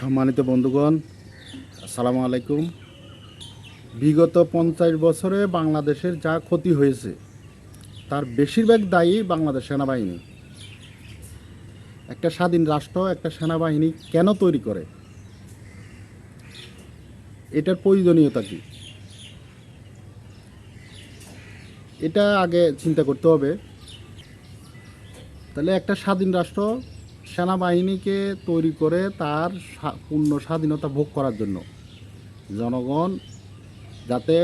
সম্মানিত বন্ধুগণ, আসসালামু আলাইকুম। বিগত পঞ্চাশ বছরে বাংলাদেশের যা ক্ষতি হয়েছে, তার বেশিরভাগ দায়ী বাংলাদেশ সেনাবাহিনী। একটা স্বাধীন রাষ্ট্র, একটা সেনাবাহিনী কেন তৈরি করে? এটার প্রয়োজনীয়তা কি? এটা আগে চিন্তা করতে হবে। তাহলে একটা স্বাধীন রাষ্ট্র সেনাবাহিনীকে তৈরি করে তার পূর্ণ স্বাধীনতা ভোগ করার জন্য। জনগণ যাতে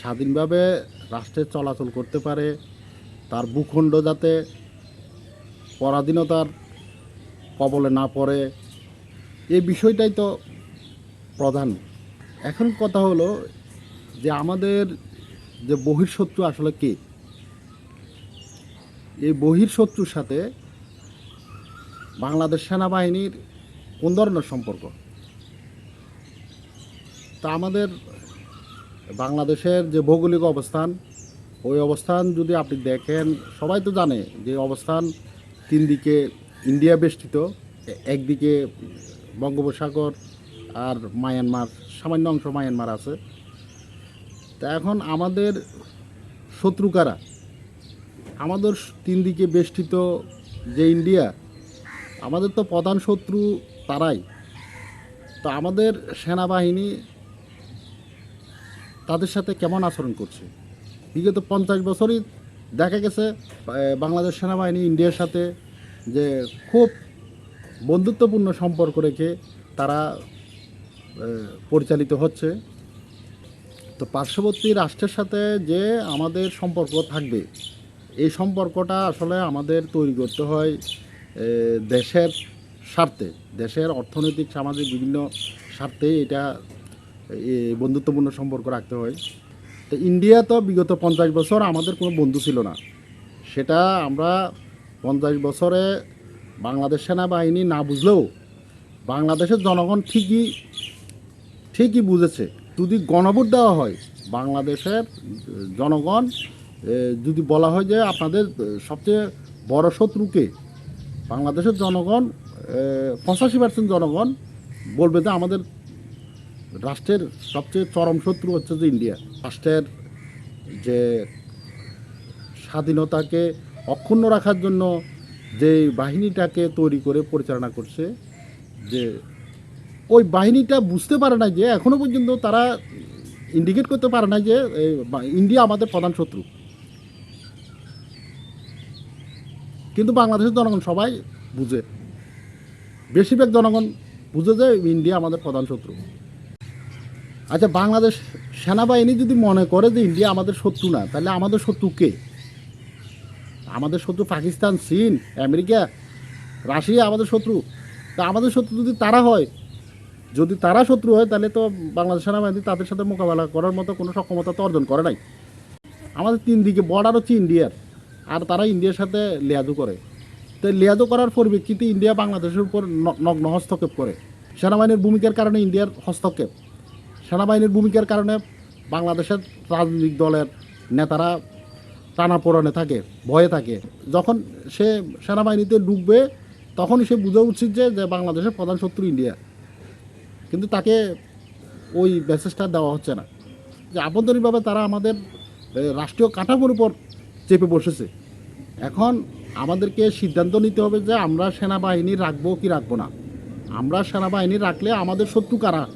স্বাধীনভাবে রাষ্ট্রে চলাচল করতে পারে, তার ভূখণ্ড যাতে পরাধীনতার কবলে না পড়ে এই বিষয়টাই তো প্রধান। এখন কথা হলো যে আমাদের যে বহির্শত্রু আসলে কে? এই বহির্শত্রুর সাথে বাংলাদেশ সেনাবাহিনীর কোন ধরনের সম্পর্ক। তা আমাদের বাংলাদেশের যে ভৌগোলিক অবস্থান, ওই অবস্থান যদি আপনি দেখেন, সবাই তো জানে যে অবস্থান তিন দিকে ইন্ডিয়া বেষ্টিত, একদিকে বঙ্গোপসাগর আর মায়ানমার, সামান্য অংশ মায়ানমার আছে। তা এখন আমাদের শত্রুকারা আমাদের তিন দিকে বেষ্টিত যে ইন্ডিয়া আমাদের তো প্রধান শত্রু তারাই। তো আমাদের সেনাবাহিনী তাদের সাথে কেমন আচরণ করছে? বিগত পঞ্চাশ বছরই দেখা গেছে বাংলাদেশ সেনাবাহিনী ইন্ডিয়ার সাথে যে খুব বন্ধুত্বপূর্ণ সম্পর্ক রেখে তারা পরিচালিত হচ্ছে। তো পার্শ্ববর্তী রাষ্ট্রের সাথে যে আমাদের সম্পর্ক থাকবে, এই সম্পর্কটা আসলে আমাদের তৈরি করতে হয়। দেশের স্বার্থে, দেশের অর্থনৈতিক, সামাজিক বিভিন্ন স্বার্থে এটা বন্ধুত্বপূর্ণ সম্পর্ক রাখতে হয়। তো ইন্ডিয়া তো বিগত পঞ্চাশ বছর আমাদের কোনো বন্ধু ছিল না। সেটা আমরা পঞ্চাশ বছরে বাংলাদেশ সেনাবাহিনী না বুঝলেও বাংলাদেশের জনগণ ঠিকই ঠিকই বুঝেছে। যদি গণভোট দেওয়া হয়, বাংলাদেশের জনগণ যদি বলা হয় যে আপনাদের সবচেয়ে বড় শত্রুকে বাংলাদেশের জনগণ পঁচাশি পার্সেন্ট জনগণ বলবে যে আমাদের রাষ্ট্রের সবচেয়ে চরম শত্রু হচ্ছে যে ইন্ডিয়া। রাষ্ট্রের যে স্বাধীনতাকে অক্ষুণ্ণ রাখার জন্য যে বাহিনীটাকে তৈরি করে পরিচালনা করছে, যে ওই বাহিনীটা বুঝতে পারে না যে এখনও পর্যন্ত তারা ইন্ডিকেট করতে পারে না যে ইন্ডিয়া আমাদের প্রধান শত্রু। কিন্তু বাংলাদেশের জনগণ সবাই বুঝে। বেশিরভাগ জনগণ বুঝে যে ইন্ডিয়া আমাদের প্রধান শত্রু। আচ্ছা বাংলাদেশ সেনাবাহিনী যদি মনে করে যে ইন্ডিয়া আমাদের শত্রু না, তাহলে আমাদের শত্রু কে? আমাদের শত্রু পাকিস্তান, চীন, আমেরিকা, রাশিয়া আমাদের শত্রু। তা আমাদের শত্রু যদি তারা হয়, যদি তারা শত্রু হয়, তাহলে তো বাংলাদেশ সেনাবাহিনী তাদের সাথে মোকাবেলা করার মতো কোনো সক্ষমতা তো অর্জন করে নাই। আমাদের তিন দিকে বর্ডার হচ্ছে ইন্ডিয়ার। আর তারা ইন্ডিয়ার সাথে লেয়াজু করে। তো লেয়াজু করার পরিপ্রেক্ষিতে ইন্ডিয়া বাংলাদেশের উপর নগ্ন হস্তক্ষেপ করে। সেনাবাহিনীর ভূমিকার কারণে ইন্ডিয়ার হস্তক্ষেপ। সেনাবাহিনীর ভূমিকার কারণে বাংলাদেশের রাজনৈতিক দলের নেতারা টানাপোড়নে থাকে, ভয়ে থাকে। যখন সে সেনাবাহিনীতে ঢুকবে, তখন সে বুঝা উচিত যে যে বাংলাদেশের প্রধান শত্রু ইন্ডিয়া। কিন্তু তাকে ওই মেসেজটা দেওয়া হচ্ছে না। যে আভ্যন্তরীণভাবে তারা আমাদের রাষ্ট্রীয় কাঠামোর উপর চেপে বসেছে। এখন আমাদেরকে সিদ্ধান্ত নিতে হবে যে আমরা সেনাবাহিনী রাখব কি রাখব না। আমরা সেনাবাহিনী রাখলে আমাদের শত্রু কারা?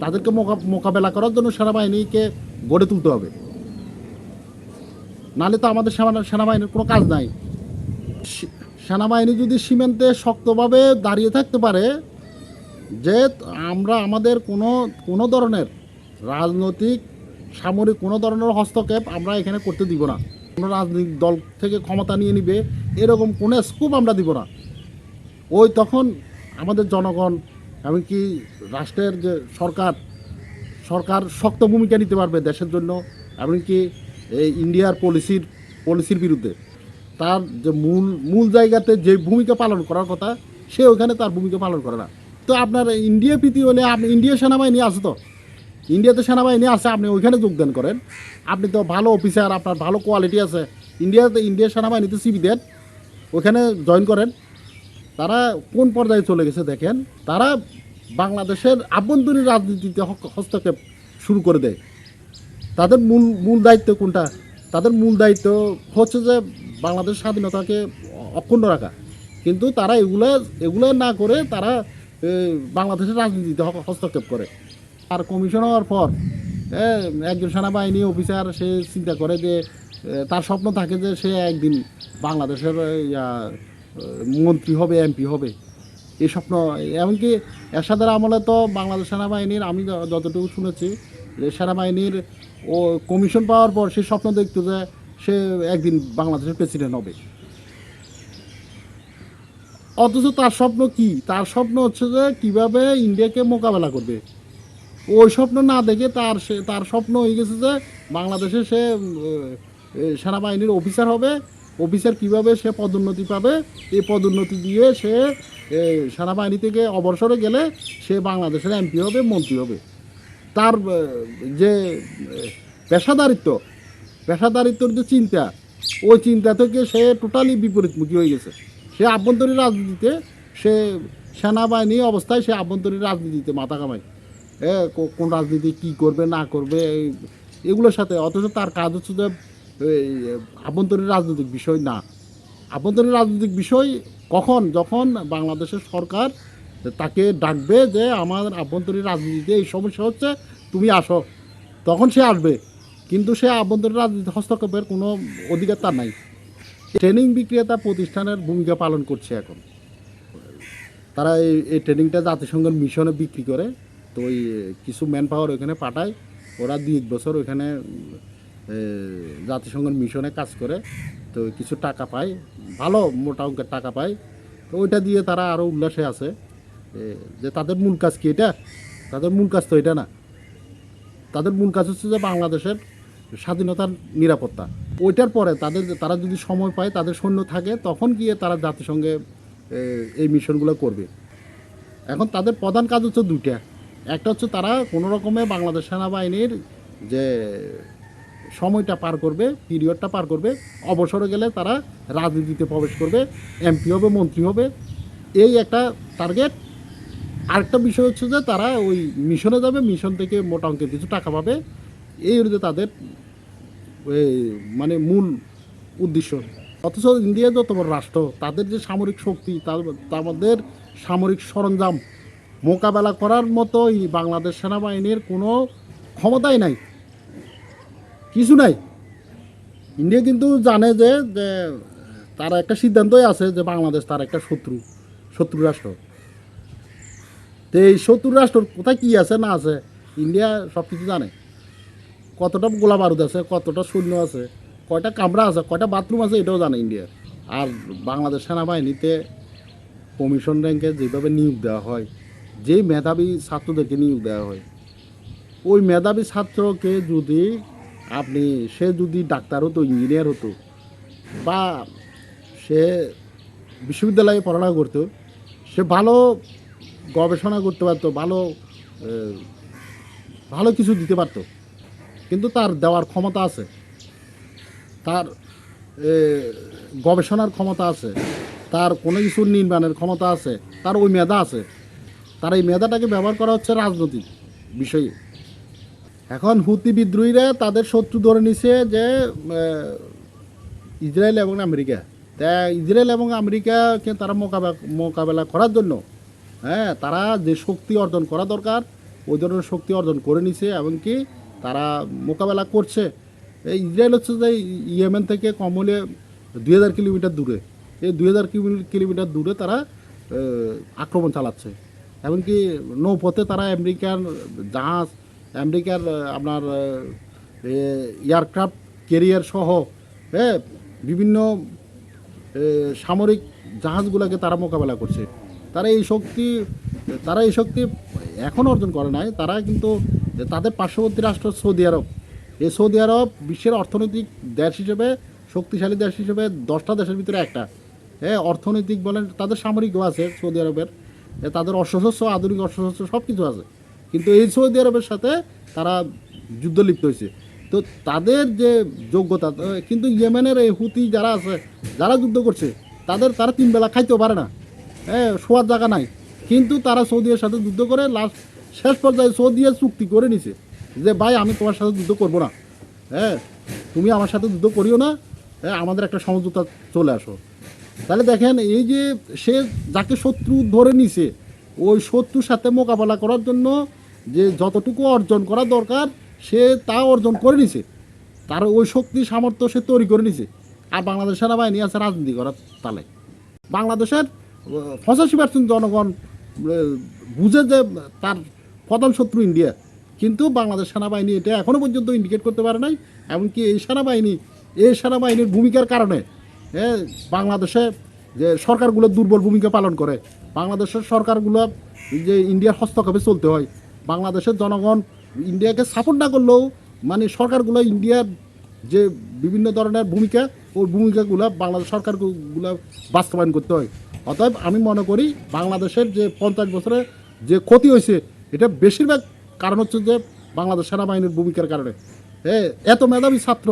তাদেরকে মোকা- মোকাবেলা করার জন্য সেনাবাহিনীকে গড়ে তুলতে হবে। নাহলে তো আমাদের সেনাবাহিনীর কোনো কাজ নাই। সেনাবাহিনী যদি সীমান্তে শক্তভাবে দাঁড়িয়ে থাকতে পারে, যে আমরা আমাদের কোনো কোনো ধরনের রাজনৈতিক, সামরিক কোনো ধরনের হস্তক্ষেপ আমরা এখানে করতে দিব না। রাজনৈতিক দল থেকে ক্ষমতা নিয়ে নিবে, এরকম কোনো স্কোপ আমরা দিব না। ওই তখন আমাদের জনগণ এমনকি রাষ্ট্রের যে সরকার সরকার শক্ত ভূমিকা নিতে পারবে দেশের জন্য, এমনকি এই ইন্ডিয়ার পলিসির পলিসির বিরুদ্ধে। তার যে মূল মূল জায়গাতে যে ভূমিকা পালন করার কথা, সে ওখানে তার ভূমিকা পালন করে না। তো আপনার ইন্ডিয়া প্রীতি হলে আপনি, ইন্ডিয়া সেনাবাহিনী আছে তো? ইন্ডিয়াতে সেনাবাহিনী আছে, আপনি ওইখানে যোগদান করেন। আপনি তো ভালো অফিসার আপনার ভালো কোয়ালিটি আছে। ইন্ডিয়াতে ইন্ডিয়ার সেনাবাহিনীতে সিবি দেন ওখানে জয়েন করেন। তারা কোন পর্যায়ে চলে গেছে দেখেন, তারা বাংলাদেশের আভ্যন্তরীণ রাজনীতিতে হস্তক্ষেপ শুরু করে দেয়। তাদের মূল মূল দায়িত্ব কোনটা? তাদের মূল দায়িত্ব হচ্ছে যে বাংলাদেশ স্বাধীনতাকে অক্ষুণ্ণ রাখা। কিন্তু তারা এগুলো এগুলো না করে তারা বাংলাদেশের রাজনীতিতে হস্তক্ষেপ করে। আর কমিশন হওয়ার পর একজন সেনাবাহিনী অফিসার সে চিন্তা করে যে তার স্বপ্ন থাকে যে সে একদিন বাংলাদেশের মন্ত্রী হবে, এমপি হবে। এই স্বপ্ন, এমনকি এরশাদের আমলে তো বাংলাদেশ সেনাবাহিনীর, আমি যতটুকু শুনেছি, যে সেনাবাহিনীর ও কমিশন পাওয়ার পর সে স্বপ্ন দেখতো যে সে একদিন বাংলাদেশের প্রেসিডেন্ট হবে। অথচ তার স্বপ্ন কি? তার স্বপ্ন হচ্ছে যে কীভাবে ইন্ডিয়াকে মোকাবেলা করবে। ওই স্বপ্ন না দেখে তার সে তার স্বপ্ন হয়ে গেছে যে বাংলাদেশে সে সেনাবাহিনীর অফিসার হবে। অফিসার কীভাবে সে পদোন্নতি পাবে? এই পদোন্নতি দিয়ে সে সেনাবাহিনী থেকে অবসরে গেলে সে বাংলাদেশের এমপি হবে, মন্ত্রী হবে। তার যে পেশাদারিত্ব, পেশাদারিত্বর যে চিন্তা, ওই চিন্তা থেকে সে টোটালি বিপরীতমুখী হয়ে গেছে। সে আভ্যন্তরীণ রাজনীতিতে সে সেনাবাহিনী অবস্থায় সে আভ্যন্তরীণ রাজনীতিতে মাথা কামায়। কো- কোন রাজনীতি কি করবে, না করবে এগুলোর সাথে, অথচ তার কাজ হচ্ছে যে আভ্যন্তরীণ রাজনৈতিক বিষয় না। আভ্যন্তরীণ রাজনৈতিক বিষয় কখন? যখন বাংলাদেশের সরকার তাকে ডাকবে যে, আমার আভ্যন্তরীণ রাজনীতিতে এই সমস্যা হচ্ছে, তুমি আসো। তখন সে আসবে। কিন্তু সে আভ্যন্তরীণ রাজনীতি হস্তক্ষেপের কোনো অধিকার তার নাই। ট্রেনিং বিক্রেতা প্রতিষ্ঠানের ভূমিকা পালন করছে এখন। তারা এই ট্রেনিংটা জাতিসংঘের মিশনে বিক্রি করে। তো ওই কিছু ম্যান পাওয়ার ওইখানে পাঠায়, ওরা দুই এক বছর ওইখানে জাতিসংঘের মিশনে কাজ করে, তো কিছু টাকা পায়, ভালো মোটা অঙ্কের টাকা পায়, তো ওইটা দিয়ে তারা আরও উল্লাসে আছে যে তাদের মূল কাজ কি এটা? তাদের মূল কাজ তো এটা না। তাদের মূল কাজ হচ্ছে যে বাংলাদেশের স্বাধীনতার নিরাপত্তা। ওইটার পরে তাদের, তারা যদি সময় পায়, তাদের সৈন্য থাকে, তখন গিয়ে তারা জাতিসংঘে এই মিশনগুলো করবে। এখন তাদের প্রধান কাজ হচ্ছে দুইটা। একটা হচ্ছে তারা কোনো রকমে বাংলাদেশ সেনাবাহিনীর যে সময়টা পার করবে পিরিয়ডটা পার করবে, অবসরে গেলে তারা রাজনীতিতে প্রবেশ করবে এমপি হবে, মন্ত্রী হবে। এই একটা টার্গেট আরেকটা বিষয় হচ্ছে যে তারা ওই মিশনে যাবে মিশন থেকে মোটা অঙ্কের কিছু টাকা পাবে। এই হচ্ছে তাদের মানে মূল উদ্দেশ্য। অথচ ইন্ডিয়া যত বড় রাষ্ট্র, তাদের যে সামরিক শক্তি তাদের সামরিক সরঞ্জাম মোকাবেলা করার মতো এই বাংলাদেশ সেনাবাহিনীর কোনো ক্ষমতাই নাই। কিছু নাই। ইন্ডিয়া কিন্তু জানে যে যে তার একটা সিদ্ধান্তই আছে যে বাংলাদেশ তার একটা শত্রু শত্রু রাষ্ট্র। তো এই শত্রু রাষ্ট্র কোথায় কী আছে, না আছে, ইন্ডিয়া সব কিছু জানে। কতটা গোলা বারুদ আছে, কতটা সৈন্য আছে, কয়টা কামরা আছে, কয়টা বাথরুম আছে, এটাও জানে ইন্ডিয়া। আর বাংলাদেশ সেনাবাহিনীতে কমিশন র্যাঙ্কে যেভাবে নিয়োগ দেওয়া হয় যেই মেধাবী ছাত্রদেরকে নিয়োগ দেওয়া হয়, ওই মেধাবী ছাত্রকে যদি আপনি, সে যদি ডাক্তার হতো, ইঞ্জিনিয়ার হতো, বা সে বিশ্ববিদ্যালয়ে পড়াশোনা করতো, সে ভালো গবেষণা করতে পারতো, ভালো ভালো কিছু দিতে পারতো, কিন্তু তার দেওয়ার ক্ষমতা আছে, তার গবেষণার ক্ষমতা আছে, তার কোনো কিছু নির্মাণের ক্ষমতা আছে, তার ওই মেধা আছে তার এই মেধাটাকে ব্যবহার করা হচ্ছে রাজনৈতিক বিষয়ে। এখন হুতি বিদ্রোহীরা তাদের শত্রু ধরে নিছে যে ইসরায়েল এবং আমেরিকা। তা ইসরায়েল এবং আমেরিকাকে তারা মোকাবেলা মোকাবেলা করার জন্য হ্যাঁ তারা যে শক্তি অর্জন করা দরকার, ওই ধরনের শক্তি অর্জন করে নিছে এমনকি তারা মোকাবেলা করছে। এই ইসরায়েল হচ্ছে যে ইয়েমেন থেকে কম হলে দুই হাজার কিলোমিটার দূরে। এই দুই হাজার কিলোমিটার দূরে তারা আক্রমণ চালাচ্ছে। এমনকি নৌপথে তারা আমেরিকার জাহাজ, আমেরিকার আপনার এয়ারক্রাফট ক্যারিয়ার সহ হ্যাঁ বিভিন্ন সামরিক জাহাজগুলোকে তারা মোকাবেলা করছে। তারা এই শক্তি, তারা এই শক্তি এখন অর্জন করে নাই। তারা কিন্তু তাদের পার্শ্ববর্তী রাষ্ট্র সৌদি আরব। এই সৌদি আরব বিশ্বের অর্থনৈতিক দেশ হিসেবে, শক্তিশালী দেশ হিসেবে দশটা দেশের ভিতরে একটা। হ্যাঁ অর্থনৈতিক বলেন, তাদের সামরিকও আছে সৌদি আরবের। তাদের অস্ত্রশস্ত্র আধুনিক অস্ত্রশস্ত্র সব কিছু আছে। কিন্তু এই সৌদি আরবের সাথে তারা যুদ্ধ লিপ্ত হয়েছে। তো তাদের যে যোগ্যতা কিন্তু ইয়েমেনের এই হুতি যারা আছে, যারা যুদ্ধ করছে, তাদের, তারা তিন বেলা খাইতেও পারে না। হ্যাঁ শোয়ার জায়গা নাই। কিন্তু তারা সৌদির সাথে যুদ্ধ করে লাস্ট, শেষ পর্যায়ে সৌদিয়া চুক্তি করে নিছে যে, ভাই, আমি তোমার সাথে যুদ্ধ করব না। হ্যাঁ তুমি আমার সাথে যুদ্ধ করিও না। হ্যাঁ আমাদের একটা সমঝোতা চলে আসো। তাহলে দেখেন, এই যে সে যাকে শত্রু ধরে নিছে, ওই শত্রুর সাথে মোকাবেলা করার জন্য যে যতটুকু অর্জন করা দরকার, সে তা অর্জন করে নিছে। তার ওই শক্তি, সামর্থ্য সে তৈরি করে নিছে। আর বাংলাদেশ সেনাবাহিনী আছে রাজনীতি করার তালে। বাংলাদেশের পঁচাশি পার্সেন্ট জনগণ বুঝে যে তার প্রধান শত্রু ইন্ডিয়া। কিন্তু বাংলাদেশ সেনাবাহিনী এটা এখনও পর্যন্ত ইন্ডিকেট করতে পারে নাই। এমনকি এই সেনাবাহিনী, এই সেনাবাহিনীর ভূমিকার কারণে বাংলাদেশে যে সরকারগুলো দুর্বল ভূমিকা পালন করে, বাংলাদেশের সরকারগুলো যে ইন্ডিয়ার হস্তক্ষেপে চলতে হয়, বাংলাদেশের জনগণ ইন্ডিয়াকে সাপোর্ট না করলেও মানে সরকারগুলো ইন্ডিয়ার যে বিভিন্ন ধরনের ভূমিকা, ওই ভূমিকাগুলো বাংলাদেশ সরকারগুলো বাস্তবায়ন করতে হয়। অতএব আমি মনে করি বাংলাদেশের যে পঞ্চাশ বছরে যে ক্ষতি হয়েছে, এটা বেশিরভাগ কারণ হচ্ছে যে বাংলাদেশ সেনাবাহিনীর ভূমিকার কারণে। হ্যাঁ এত মেধাবী ছাত্র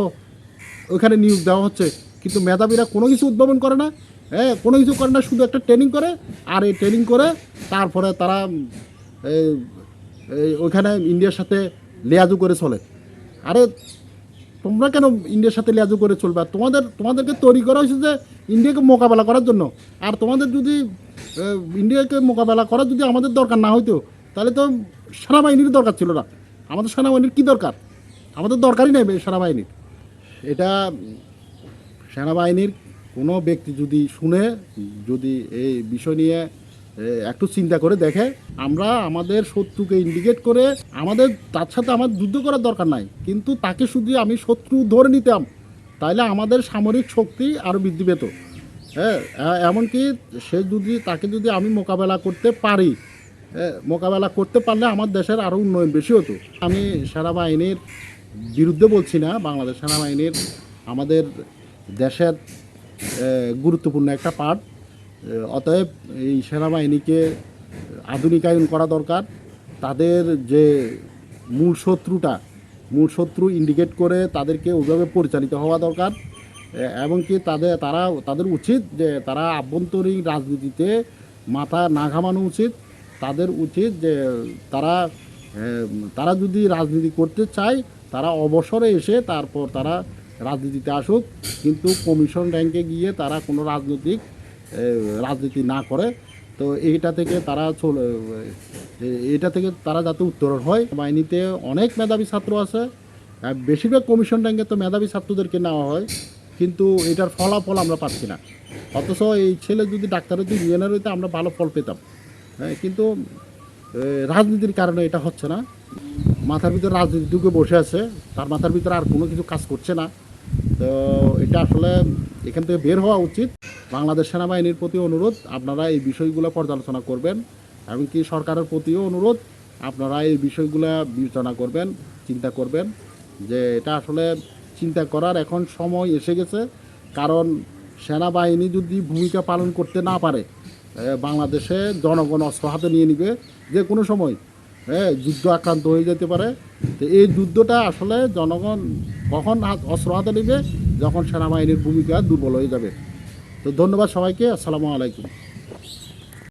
ওখানে নিয়োগ দেওয়া হচ্ছে কিন্তু মেধাবীরা কোনো কিছু উদ্ভাবন করে না। হ্যাঁ কোনো কিছু করে না, শুধু একটা ট্রেনিং করে আর এই ট্রেনিং করে তারপরে তারা ওইখানে ইন্ডিয়ার সাথে লেয়াজু করে চলে। আরে, তোমরা কেন ইন্ডিয়ার সাথে লেয়াজু করে চলবে? তোমাদের, তোমাদেরকে তৈরি করা হয়েছে যে ইন্ডিয়াকে মোকাবেলা করার জন্য। আর তোমাদের যদি ইন্ডিয়াকে মোকাবেলা করার যদি আমাদের দরকার না হইতো, তাহলে তো সেনাবাহিনীর দরকার ছিল না। আমাদের সেনাবাহিনীর কী দরকার? আমাদের দরকারই নেই সেনাবাহিনীর এটা সেনাবাহিনীর কোনো ব্যক্তি যদি শুনে, যদি এই বিষয় নিয়ে একটু চিন্তা করে দেখে, আমরা আমাদের শত্রুকে ইন্ডিকেট করে, আমাদের, তার সাথে আমার যুদ্ধ করার দরকার নাই। কিন্তু তাকে শুধু আমি শত্রু ধরে নিতাম তাহলে আমাদের সামরিক শক্তি আরও বৃদ্ধি পেত। হ্যাঁ এমনকি সে যদি, তাকে যদি আমি মোকাবেলা করতে পারি মোকাবেলা করতে পারলে আমার দেশের আরও উন্নয়ন বেশি হতো। আমি সেনাবাহিনীর বিরুদ্ধে বলছি না, বাংলাদেশ সেনাবাহিনীর আমাদের দেশের গুরুত্বপূর্ণ একটা পার্ট। অতএব এই সেনাবাহিনীকে আধুনিকায়ন করা দরকার। তাদের যে মূল শত্রুটা, মূল শত্রু ইন্ডিকেট করে তাদেরকে ওইভাবে পরিচালিত হওয়া দরকার। এমনকি তাদের, তারা, তাদের উচিত যে তারা আভ্যন্তরীণ রাজনীতিতে মাথা না ঘামানো উচিত। তাদের উচিত যে তারা তারা যদি রাজনীতি করতে চায়, তারা অবসরে এসে তারপর তারা রাজনীতিতে আসুক, কিন্তু কমিশন র্যাঙ্কে গিয়ে তারা কোনো রাজনৈতিক রাজনীতি না করে। তো এইটা থেকে তারা চলে এটা থেকে তারা যাতে উত্তরণ হয়। বাহিনীতে অনেক মেধাবী ছাত্র আছে বেশিরভাগ কমিশন র্যাঙ্কে তো মেধাবী ছাত্রদেরকে নেওয়া হয়, কিন্তু এটার ফলাফল আমরা পাচ্ছি না। অথচ এই ছেলে যদি ডাক্তার হইতে ইঞ্জিনিয়ার হইতে, আমরা ভালো ফল পেতাম। হ্যাঁ কিন্তু রাজনীতির কারণে এটা হচ্ছে না। মাথার ভিতরে রাজনীতি ঢুকে বসে আছে, তার মাথার ভিতরে আর কোনো কিছু কাজ করছে না। তো এটা আসলে এখান থেকে বের হওয়া উচিত। বাংলাদেশ সেনাবাহিনীর প্রতি অনুরোধ, আপনারা এই বিষয়গুলো পর্যালোচনা করবেন এমনকি সরকারের প্রতিও অনুরোধ, আপনারা এই বিষয়গুলো বিবেচনা করবেন, চিন্তা করবেন যে এটা আসলে চিন্তা করার এখন সময় এসে গেছে। কারণ সেনাবাহিনী যদি ভূমিকা পালন করতে না পারে বাংলাদেশে জনগণ অস্ত্র হাতে নিয়ে নিবে যে কোনো সময়। হ্যাঁ যুদ্ধ আক্রান্ত হয়ে যেতে পারে। তো এই যুদ্ধটা আসলে জনগণ কখন অস্ত্র হাতে নেবে, যখন সেনাবাহিনীর ভূমিকা দুর্বল হয়ে যাবে। তো ধন্যবাদ সবাইকে, আসসালামু আলাইকুম।